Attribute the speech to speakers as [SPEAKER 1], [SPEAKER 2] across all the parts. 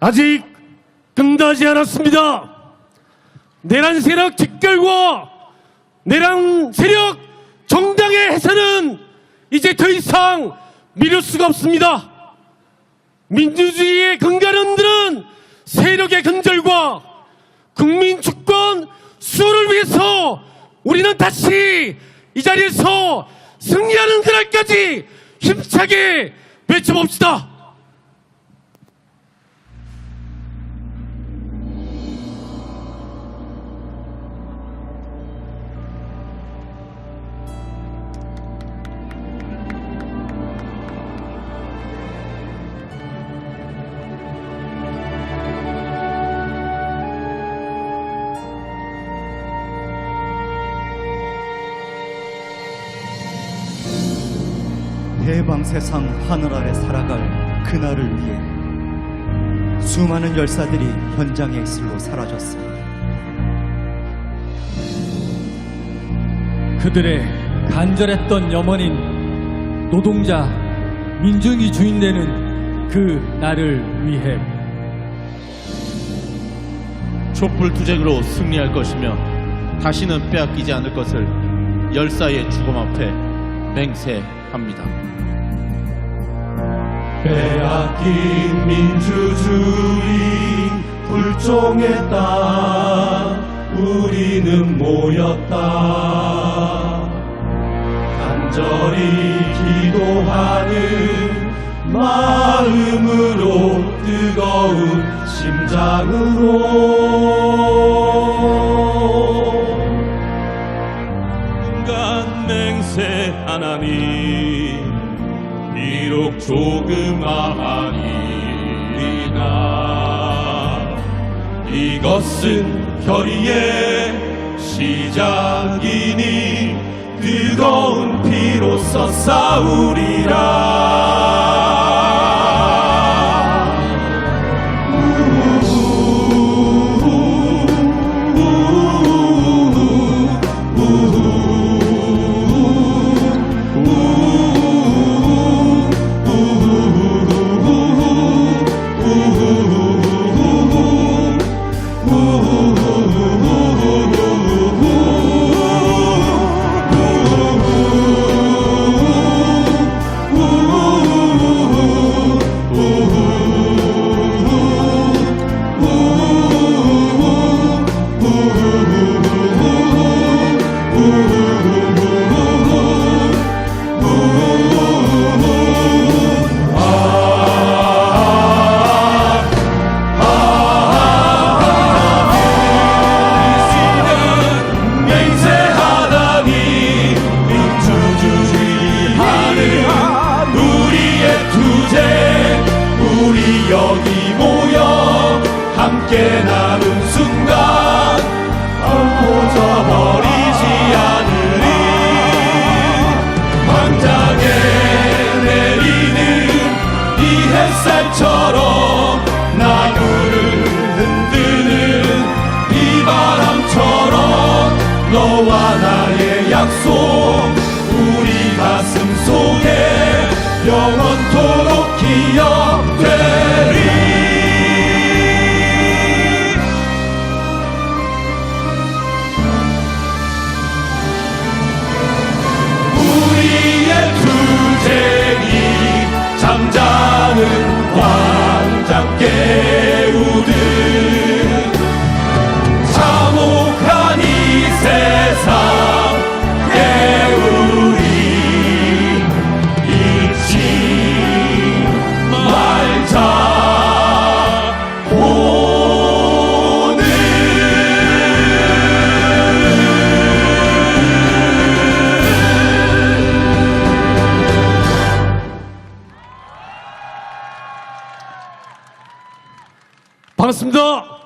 [SPEAKER 1] 아직 끝나지 않았습니다. 내란 세력 직결과 내란 세력 정당의 해산은 이제 더 이상 미룰 수가 없습니다. 민주주의의 근간원들은 세력의 근절과 국민 주권 수호를 위해서 우리는 다시 이 자리에서 승리하는 그날까지 힘차게 외쳐봅시다.
[SPEAKER 2] 해방 세상 하늘 아래 살아갈 그날을 위해 수많은 열사들이 현장에 슬로 사라졌습니다.
[SPEAKER 3] 그들의 간절했던 염원인 노동자, 민중이 주인되는 그 날을 위해
[SPEAKER 4] 촛불 투쟁으로 승리할 것이며 다시는 빼앗기지 않을 것을 열사의 죽음 앞에 맹세 합니다.
[SPEAKER 5] 빼앗긴 민주주의 불종했다. 우리는 모였다. 간절히 기도하는 마음으로 뜨거운 심장으로 인간 맹세 하나니 비록 조그마하니나 이것은 결의의 시작이니 뜨거운 피로써 싸우리라 나
[SPEAKER 1] 반갑습니다.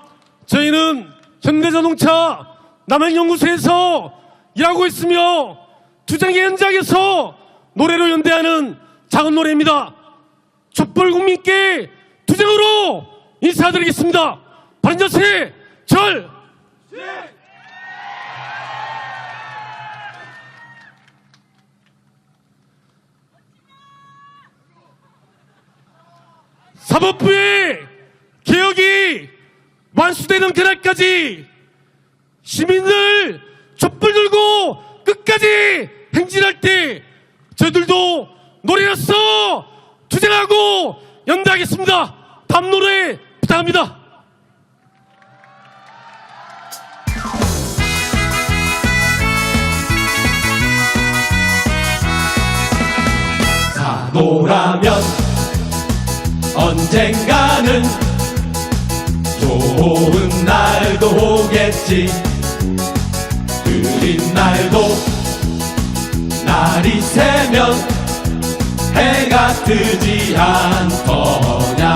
[SPEAKER 1] 저희는 현대자동차 남양연구소에서 일하고 있으며 투쟁의 현장에서 노래로 연대하는 작은 노래입니다. 촛불 국민께 투쟁으로 인사드리겠습니다. 반자세 절! 사법부의 개혁이 완수되는 그날까지 시민들 촛불 들고 끝까지 행진할 때 저희들도 노래로서 투쟁하고 연대하겠습니다. 다음 노래 부탁합니다.
[SPEAKER 5] 노라면 언젠가는 좋은 날도 오겠지. 그린 날도 날이 새면 해가 뜨지 않더냐.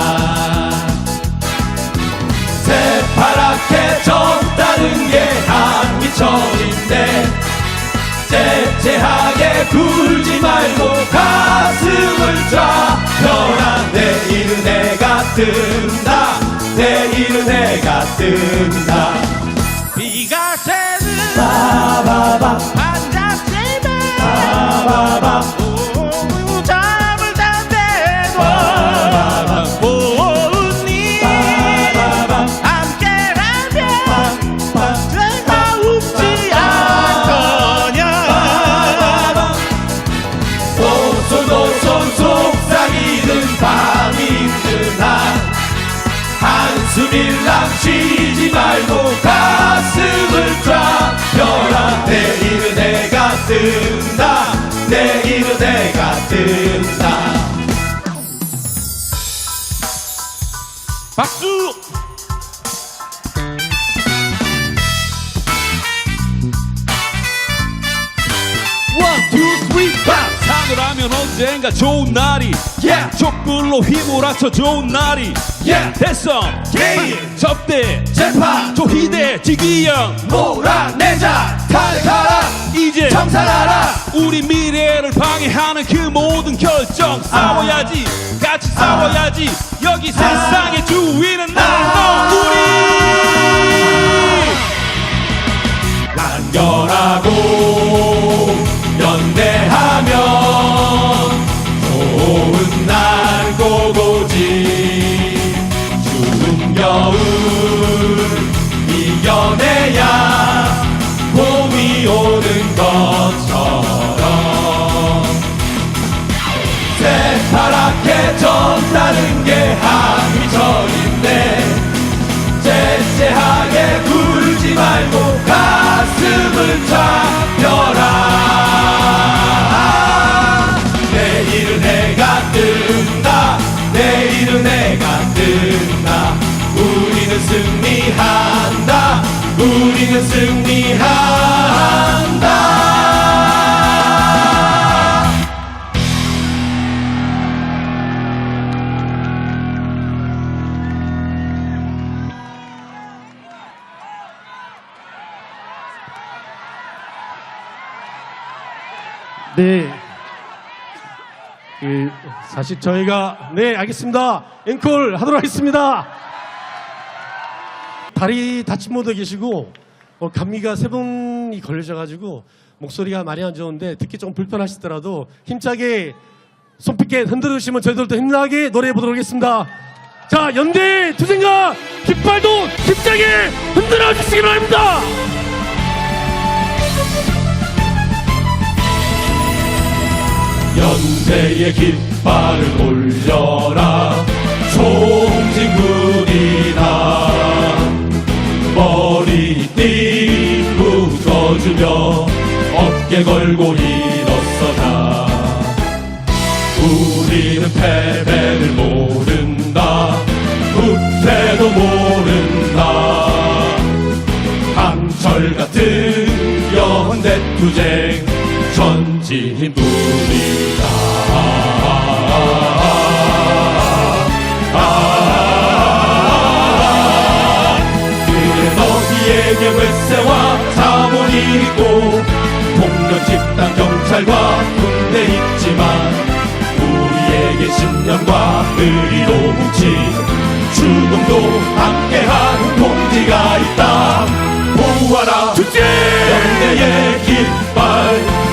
[SPEAKER 5] 새파랗게 졌다는 게 한기천인데 째째하게 굴지 말고 가슴 말고 가슴을 좌펴라 내일은 해가 뜬다. 내일은 해가 뜬다. 박수
[SPEAKER 6] 사느라면 언젠가 좋은 날이
[SPEAKER 5] Yeah.
[SPEAKER 6] 촛불로 휘몰아쳐 좋은 날이
[SPEAKER 5] Yeah.
[SPEAKER 6] 됐어.
[SPEAKER 5] 게임.
[SPEAKER 6] 접대
[SPEAKER 5] 재판.
[SPEAKER 6] 조희대 지기영
[SPEAKER 5] 몰아내자. 탈카라.
[SPEAKER 6] 이제
[SPEAKER 5] 청산하라.
[SPEAKER 6] 우리 미래를 방해하는 그 모든 결정 싸워야지. 같이 싸워야지. 여기 세상의 주인은 나너 우리.
[SPEAKER 5] 단결하고 연대하면
[SPEAKER 1] 사실 저희가, 네, 알겠습니다. 앵콜 하도록 하겠습니다. 다리 다친 분도 계시고, 어, 감기가 세 번이 걸리셔가지고, 목소리가 많이 안 좋은데, 듣기 좀 불편하시더라도, 힘차게 손쉽게 흔들어 주시면 저희들도 힘나게 노래해 보도록 하겠습니다. 자, 연대 투쟁가 깃발도 힘차게 흔들어 주시기 바랍니다.
[SPEAKER 5] 연대의 깃발을 올려라. 총진군이다 머리띠 묶어주며 어깨 걸고 일어서자. 우리는 패배를 모른다. 후퇴도 모른다. 강철 같은 연대 투쟁 전진 뿐이 너희에게 외세와 자본이 있고 폭력 집단 경찰과 군대 있지만 우리에게 신념과 의리로 뭉친 죽음도 함께하는 동지가 있다 보아라
[SPEAKER 1] 투쟁!
[SPEAKER 5] 연대의 깃발